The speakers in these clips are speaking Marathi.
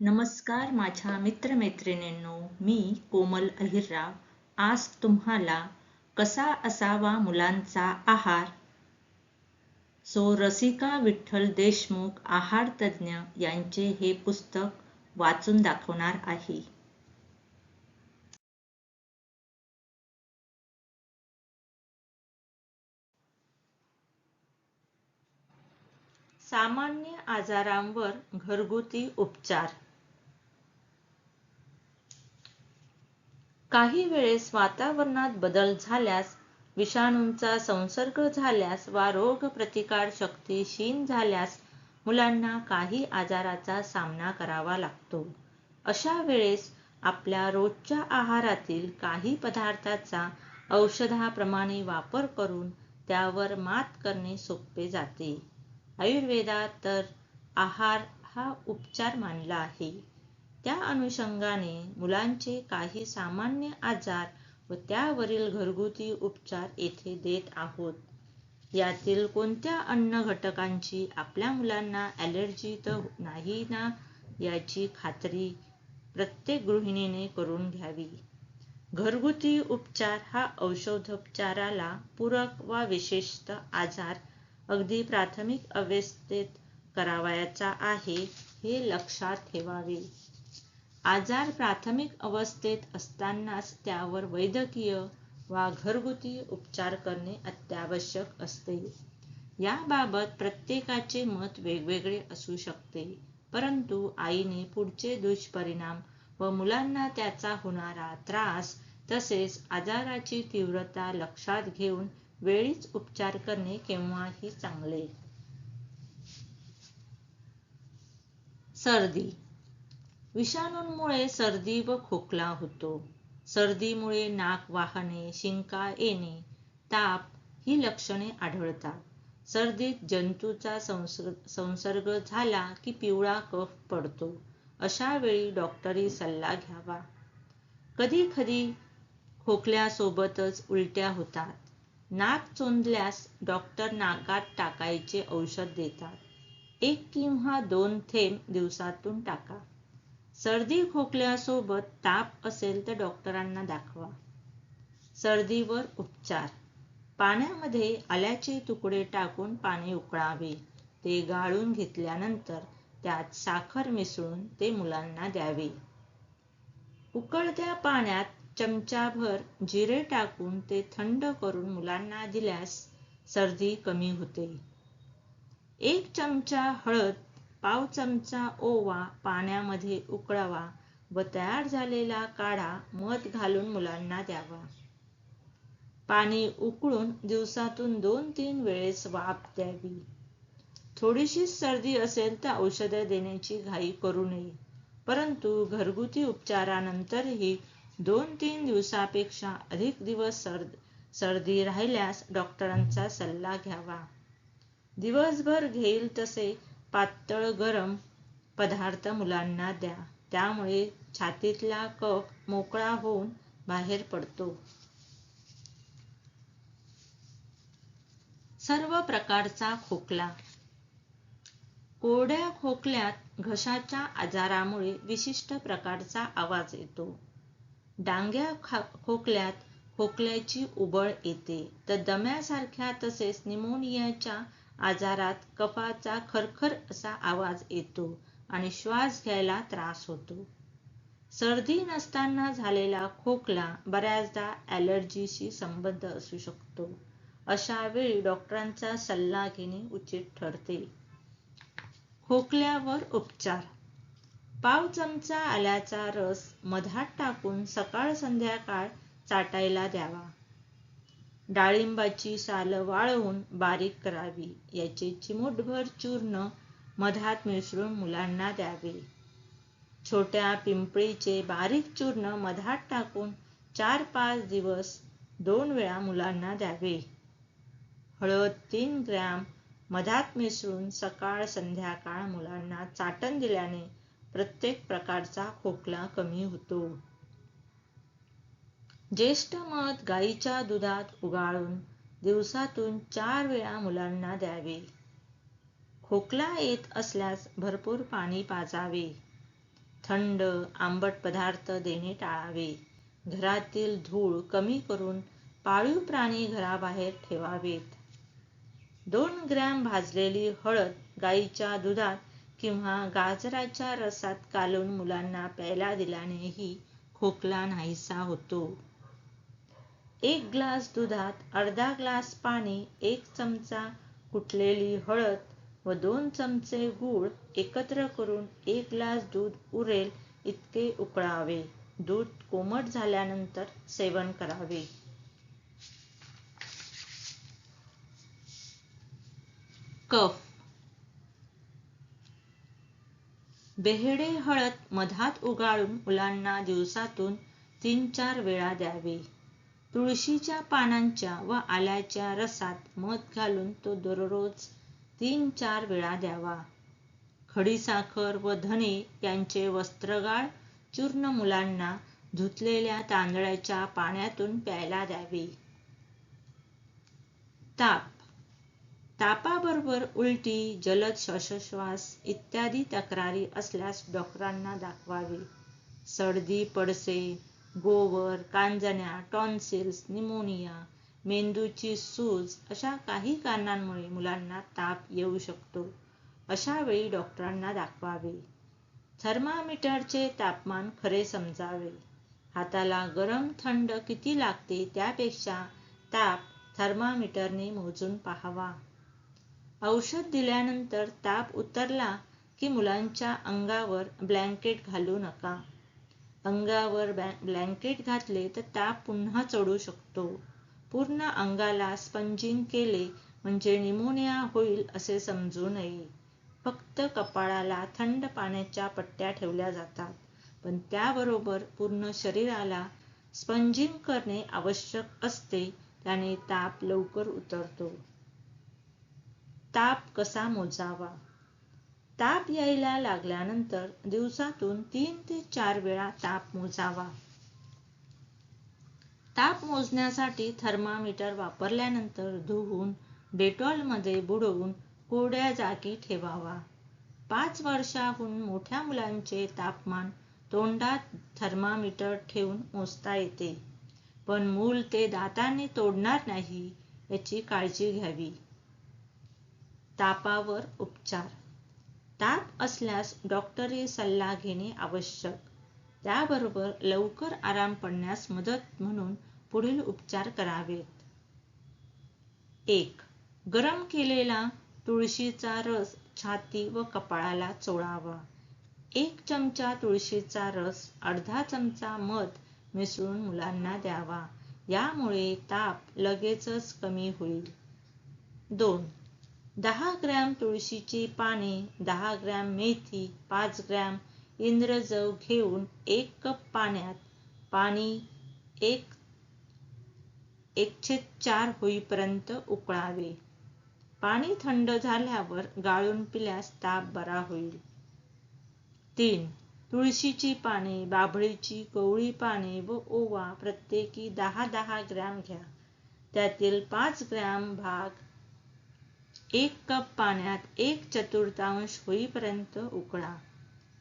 नमस्कार माझ्या मित्रमैत्रिणींनो मी कोमल अहिरराव. आज तुम्हाला कसा असावा मुलांचा आहार? सो रसिका विठ्ठल देशमुख आहार तज्ज्ञ यांचे हे पुस्तक वाचून दाखवणार आहे. सामान्य आजारांवर घरगुती उपचार. काही वेळेस वातावरणात बदल झाल्यास विषाणूंचा संसर्ग झाल्यास वा रोगप्रतिकार शक्ती क्षीण झाल्यास मुलांना काही आजाराचा सामना करावा लागतो. अशा वेळेस आपल्या रोजच्या आहारातील काही पदार्थाचा औषधाप्रमाणे वापर करून त्यावर मात करणे सोपे जाते. आयुर्वेदात तर आहार हा उपचार मानला आहे. त्या अनुषंगाने मुलांचे काही सामान्य आजार व त्यावरील घरगुती उपचार येथे देत आहोत. यातील कोणत्या अन्न घटकांची आपल्या मुलांना ॲलर्जी तर नाही ना याची खात्री प्रत्येक गृहिणीने करून घ्यावी. घरगुती उपचार हा औषधोपचाराला पूरक वा विशेषत आजार अगदी प्राथमिक अवस्थेत करावयाचा आहे हे लक्षात ठेवावे. आजार प्राथमिक अवस्थेत असतानाच त्यावर वैद्यकीय वा घरगुती उपचार करणे अत्यावश्यक असते. याबाबत प्रत्येकाचे मत वेगवेगळे असू शकते परंतु आईने पुढचे दुष्परिणाम व मुलांना त्याचा होणारा त्रास तसेच आजाराची तीव्रता लक्षात घेऊन वेळीच उपचार करणे केव्हाही चांगले. सर्दी विषाणूंमुळे सर्दी व खोकला होतो. सर्दीमुळे नाक वाहणे शिंका येणे ताप ही लक्षणे आढळतात. सर्दीत जंतूचा संसर्ग झाला की पिवळा कफ पडतो. अशा वेळी डॉक्टरी सल्ला घ्यावा. कधी कधी खोकल्यासोबतच उलट्या होतात. नाक चोंदल्यास डॉक्टर नाकात टाकायचे औषध देतात. एक किंवा दोन थेंब दिवसातून टाका. सर्दी खोकल्यासोबत ताप असेल तर डॉक्टरांना दाखवा. सर्दीवर उपचार. पाण्यामध्ये आल्याचे तुकडे टाकून पाणी उकळावे. ते गाळून घेतल्यानंतर त्यात साखर मिसळून ते मुलांना द्यावे. उकळत्या पाण्यात चमचाभर जिरे टाकून ते थंड करून मुलांना दिल्यास सर्दी कमी होते. एक चमचा हळद पाव चमचा ओवा पाण्यामध्ये उकळावा व तयार झालेला काढा मध घालून मुलांना द्यावा. पाणी उकळून दिवसातून दोन तीन वेळेस वाफ द्यावी. थोडीशी सर्दी असेल तर औषधे देण्याची घाई करू नये. परंतु घरगुती उपचारानंतरही दोन तीन दिवसापेक्षा अधिक दिवस सर्दी राहिल्यास डॉक्टरांचा सल्ला घ्यावा. दिवसभर घेईल तसे पातळ गरम पदार्थ मुलांना द्या. त्यामुळे छातीतला कफ मोकळा होऊन बाहेर पडतो. सर्व प्रकारचा खोकला. कोरड्या खोकल्यात घशाच्या आजारामुळे विशिष्ट प्रकारचा आवाज येतो. डांग्या खोकल्यात खोकल्याची उबळ येते. तर दम्यासारख्या तसेच निमोनियाच्या आजारात कफाचा खरखर असा आवाज येतो आणि श्वास घ्यायला त्रास होतो. सर्दी नसताना झालेला खोकला बऱ्याचदा ॲलर्जीशी संबंध असू शकतो. अशा वेळी डॉक्टरांचा सल्ला घेणे उचित ठरते. खोकल्यावर उपचार. पाव चमचा आल्याचा रस मधात टाकून सकाळ संध्याकाळ चाटायला द्यावा. डाळिंबाची साल वाळवून बारीक करावी. याचे चिमूटभर चूर्ण मधात मिसळून मुलांना द्यावे. छोट्या पिंपळीचे बारीक चूर्ण मधात टाकून चार पाच दिवस दोन वेळा मुलांना द्यावे. हळद तीन ग्रॅम मधात मिसळून सकाळ संध्याकाळ मुलांना चाटण दिल्याने प्रत्येक प्रकारचा खोकला कमी होतो. ज्येष्ठ मध गाईच्या दुधात उगाळून दिवसातून चार वेळा मुलांना द्यावे. खोकला येत असल्यास भरपूर पाणी पाजावे. थंड आंबट पदार्थ देणे टाळावे. घरातील धूळ कमी करून पाळीव प्राणी घराबाहेर ठेवावेत. दोन ग्रॅम भाजलेली हळद गाईच्या दुधात किंवा गाजराच्या रसात कालून मुलांना प्यायला दिल्यानेही खोकला नाहीसा होतो. एक ग्लास दुधात अर्धा ग्लास पाणी एक चमचा कुटलेली हळद व दोन चमचे गूळ एकत्र करून एक ग्लास दूध उरेल इतके उकळावे. दूध कोमट झाल्यानंतर सेवन करावे. कफ. बेहडे हळद मधात उगाळून मुलांना दिवसातून तीन चार वेळा द्यावे. तुळशीच्या पानांच्या व आल्याच्या रसात मध घालून तो दररोज तीन चार वेळा द्यावा. खडीसाखर व धने यांचे वस्त्रगाळ चूर्ण मुलांना धुतलेल्या तांदळाच्या पाण्यातून प्यायला द्यावे. ताप. तापाबरोबर उलटी जलद श्वासोच्छवास इत्यादी तक्रारी असल्यास डॉक्टरांना दाखवावे. सर्दी पडसे गोवर कांजण्या टॉन्सिल्स निमोनिया मेंदूची सूज अशा काही कारणांमुळे मुलांना ताप येऊ शकतो. अशा वेळी डॉक्टरांना दाखवावे. थर्मामीटरचे तापमान खरे समजावे. हाताला गरम थंड किती लागते त्यापेक्षा ताप थर्मामीटरने मोजून पाहावा. औषध दिल्यानंतर ताप उतरला की मुलांच्या अंगावर ब्लँकेट घालू नका. अंगावर ब्लँकेट घातले तर ताप पुन्हा चढू शकतो. पूर्ण अंगाला स्पंजिंग केले म्हणजे निमोनिया होईल असे समजू नये फक्त कपाळाला थंड पाण्याच्या पट्ट्या ठेवल्या जातात. पण त्याबरोबर पूर्ण शरीराला स्पंजिंग करणे आवश्यक असते त्याने ताप लवकर उतरतो. ताप कसा मोजावा? ताप यायला लागल्यानंतर दिवसातून तीन ते चार वेळा ताप मोजावा. ताप मोजण्यासाठी थर्मामीटर वापरल्यानंतर धुवून डेटॉलमध्ये बुडवून कोरड्या जागी ठेवावा. पाच वर्षाहून मोठ्या मुलांचे तापमान तोंडात थर्मामीटर ठेवून मोजता येते पण मूल ते दातांनी तोडणार नाही याची काळजी घ्यावी. तापावर उपचार ताप असल्यास डॉक्टरी सल्ला घेणे आवश्यक. त्याबरोबर लवकर आराम पडण्यास मदत म्हणून पुढील उपचार करावेत. एक गरम केलेला तुळशीचा रस छाती व कपाळाला चोळावा. एक चमचा तुळशीचा रस अर्धा चमचा मध मिसळून मुलांना द्यावा. यामुळे ताप लगेचच कमी होईल. दोन दहा ग्रॅम तुळशीची पाने दहा ग्रॅम मेथी पाच ग्रॅम इंद्रजव घेऊन एक कप पाण्यात पाणी एक एकशे चार होईपर्यंत उकळावे. पाणी थंड झाल्यावर गाळून पिल्यास ताप बरा होईल. तीन तुळशीची पाने बाभळीची कवळी पाने व ओवा प्रत्येकी दहा दहा ग्रॅम घ्या. त्यातील पाच ग्रॅम भाग एक कप पाण्यात एक चतुर्थांश होईपर्यंत उकळा.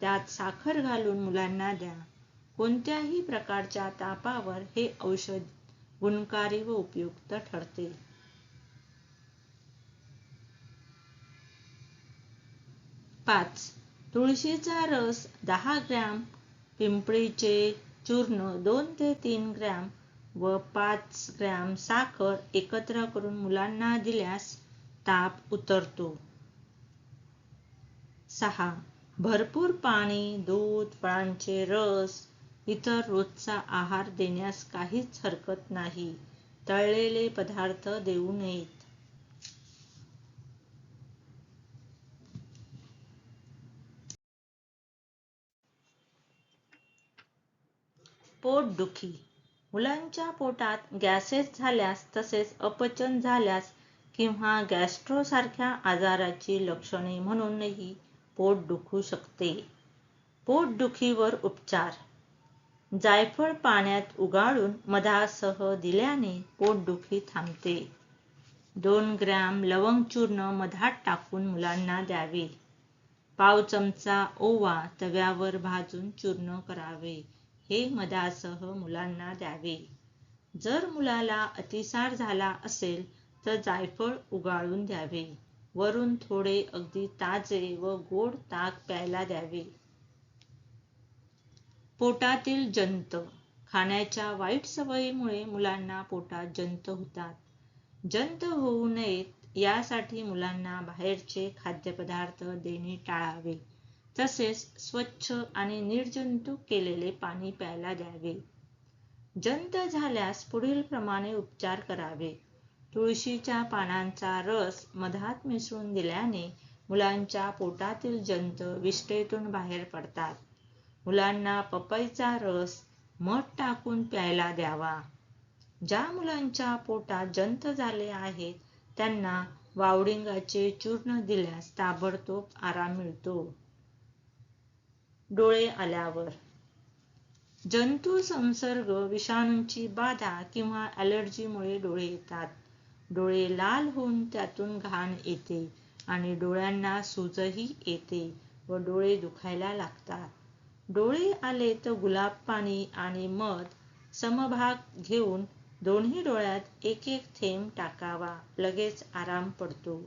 त्यात साखर घालून मुलांना द्या. कोणत्याही प्रकारच्या तापावर हे औषध गुणकारी व उपयुक्त ठरते. पाच. तुळशीचा रस दहा ग्रॅम पिंपळीचे चूर्ण दोन ते तीन ग्रॅम व पाच ग्रॅम साखर एकत्र करून मुलांना दिल्यास ताप उतरतो. सहा. भरपूर पाणी दूध फळांचे रस इतर रोजचा आहार देण्यास काहीच हरकत नाही. तळलेले पदार्थ देऊ नयेत. पोटदुखी मुलांच्या पोटात गॅसेस झाल्यास तसेच अपचन झाल्यास किंवा गॅस्ट्रोसारख्या आजाराची लक्षणे म्हणूनही पोट दुखू शकते. पोटदुखीवर उपचार. जायफळ पाण्यात उगाळून मधासह दिल्याने पोटदुखी थांबते. दोन ग्रॅम लवंग चूर्ण मधात टाकून मुलांना द्यावे. पाव चमचा ओवा तव्यावर भाजून चूर्ण करावे. हे मधासह मुलांना द्यावे. जर मुलाला अतिसार झाला असेल तर जायफळ उगाळून द्यावे. वरून थोडे अगदी ताजे व गोड ताक प्यायला द्यावे. पोटातील जंत. खाण्याच्या वाईट सवयीमुळे मुलांना पोटात जंत होतात. जंत होऊ नयेत यासाठी मुलांना बाहेरचे खाद्यपदार्थ देणे टाळावे. तसेच स्वच्छ आणि निर्जंतुक केलेले पाणी प्यायला द्यावे. जंत झाल्यास पुढील प्रमाणे उपचार करावे. तुळशीच्या पानांचा रस मधात मिसळून दिल्याने मुलांच्या पोटातील जंत विष्ठेतून बाहेर पडतात. मुलांना पपईचा रस मध टाकून प्यायला द्यावा. ज्या मुलांच्या पोटात जंत झाले आहेत त्यांना वावडिंगाचे चूर्ण दिल्यास ताबडतोब आराम मिळतो. डोळे आल्यावर. जंतू संसर्ग विषाणूंची बाधा किंवा ॲलर्जीमुळे डोळे येतात. डोळे लाल होऊन त्यातून घाण येते आणि डोळ्यांना सूजही येते व डोळे दुखायला लागतात. डोळे आले तर गुलाब पाणी आणि मध समभाग घेऊन दोन्ही डोळ्यात एक एक थेंब टाकावा लगेच आराम पडतो.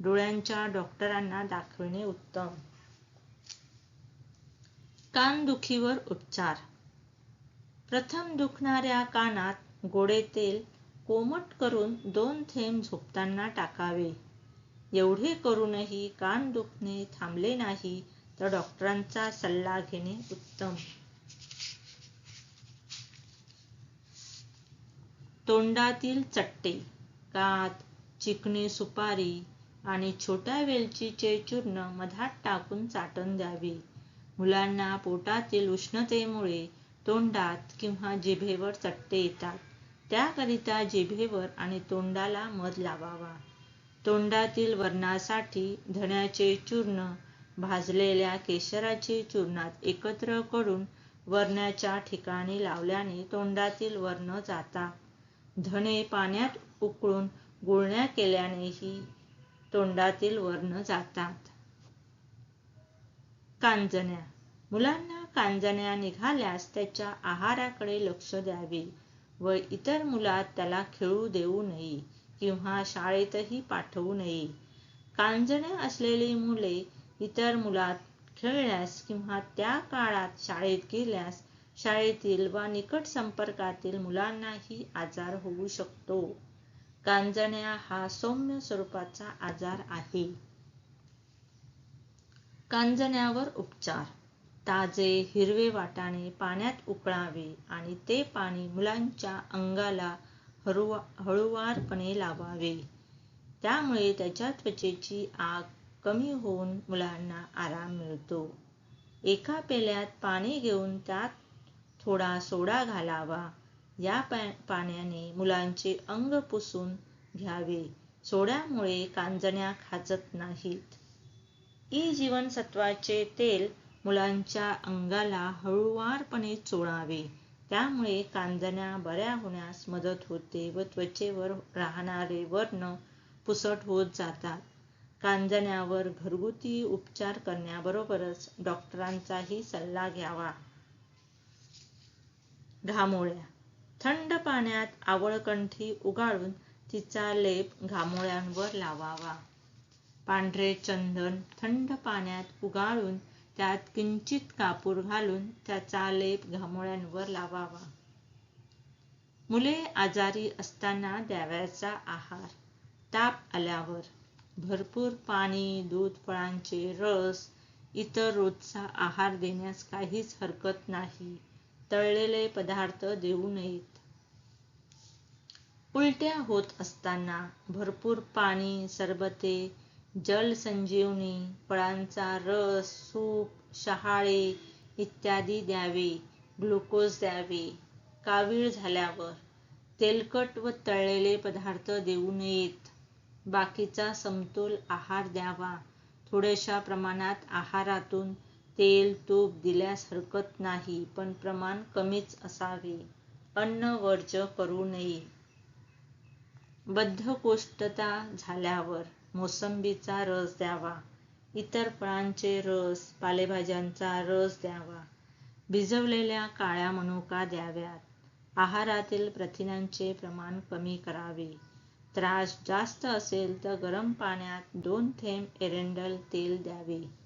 डोळ्यांच्या डॉक्टरांना दाखविणे उत्तम. कानदुखीवर उपचार. प्रथम दुखणाऱ्या कानात गोडे तेल कोमट करून दोन थेंब झोपताना टाकावे. एवढे करूनही कान दुखणे थांबले नाही तर डॉक्टरांचा सल्ला घेणे उत्तम. तोंडातील चट्टे कात चिकणी सुपारी आणि छोट्या वेलचीचे चूर्ण मधात टाकून चाटण द्यावे. मुलांना पोटातील उष्णतेमुळे तोंडात किंवा जिभेवर चट्टे येतात. त्याकरिता जिभेवर आणि तोंडाला मध लावावा. तोंडातील वर्णासाठी धण्याचे चूर्ण भाजलेल्या केशराचे चूर्णात एकत्र करून वर्णाच्या ठिकाणी लावल्याने तोंडातील वर्ण जातात धणे पाण्यात उकळून गुळण्या केल्यानेही तोंडातील वर्ण जातात. कांजण्या. मुलांना कांजण्या निघाल्यास त्याच्या आहाराकडे लक्ष द्यावे. व इतर मुलात त्याला खेळू देऊ नये किंवा शाळेतही पाठवू नये. कांजण्या असलेली मुले इतर मुलात खेळल्यास किंवा त्या काळात शाळेत गेल्यास शाळेतील वा निकट संपर्कातील मुलांनाही आजार होऊ शकतो. कांजण्या हा सौम्य स्वरूपाचा आजार आहे. कांजण्यावर उपचार ताजे हिरवे वाटाणे पाण्यात उकळावे आणि ते पाणी मुलांच्या अंगाला हळुवारपणे लावावे. त्यामुळे त्याच्या त्वचेची आग कमी होऊन मुलांना आराम मिळतो. एका पेल्यात पाणी घेऊन त्यात थोडा सोडा घालावा. या पाण्याने मुलांचे अंग पुसून घ्यावे. सोड्यामुळे कांजण्या खाजत नाहीत. ई जीवनसत्वाचे तेल मुलांच्या अंगाला हळुवारपणे चोळावे. त्यामुळे कांजण्या बऱ्या होण्यास मदत होते व त्वचेवर राहणारे वर्ण पुसट होत जातात. कांजण्यावर घरगुती उपचार करण्याबरोबरच डॉक्टरांचाही सल्ला घ्यावा. घामोळ्या. थंड पाण्यात आवळकंठी उगाळून तिचा लेप घामोळ्यांवर लावावा. पांढरे चंदन थंड पाण्यात उगाळून त्यात किंचित कापूर घालून त्याचा लेप घामोळ्यांवर लावावा. मुले आजारी असताना द्यावयाचा आहार. ताप आल्यावर भरपूर पाणी दूध फळांचे रस इतर रोजचा आहार देण्यास काहीच हरकत नाही. तळलेले पदार्थ देऊ नयेत. उलट्या होत असताना भरपूर पाणी सरबते जलसंजीवनी फळांचा रस सूप शहाळे इत्यादी द्यावे ग्लुकोज द्यावे. कावीळ झाल्यावर तेलकट व तळलेले पदार्थ देऊ नयेत. बाकीचा समतोल आहार द्यावा. थोड्याशा प्रमाणात आहारातून तेल तूप दिल्यास हरकत नाही पण प्रमाण कमीच असावे. अन्न वर्ज करू नये. बद्धकोष्ठता झाल्यावर मोसंबीचा रस द्यावा. इतर फळांचे रस पालेभाज्यांचा रस द्यावा. भिजवलेल्या काळ्या मनुका द्याव्यात. आहारातील प्रथिनांचे प्रमाण कमी करावे. त्रास जास्त असेल तर गरम पाण्यात दोन थेंब एरंडल तेल द्यावे.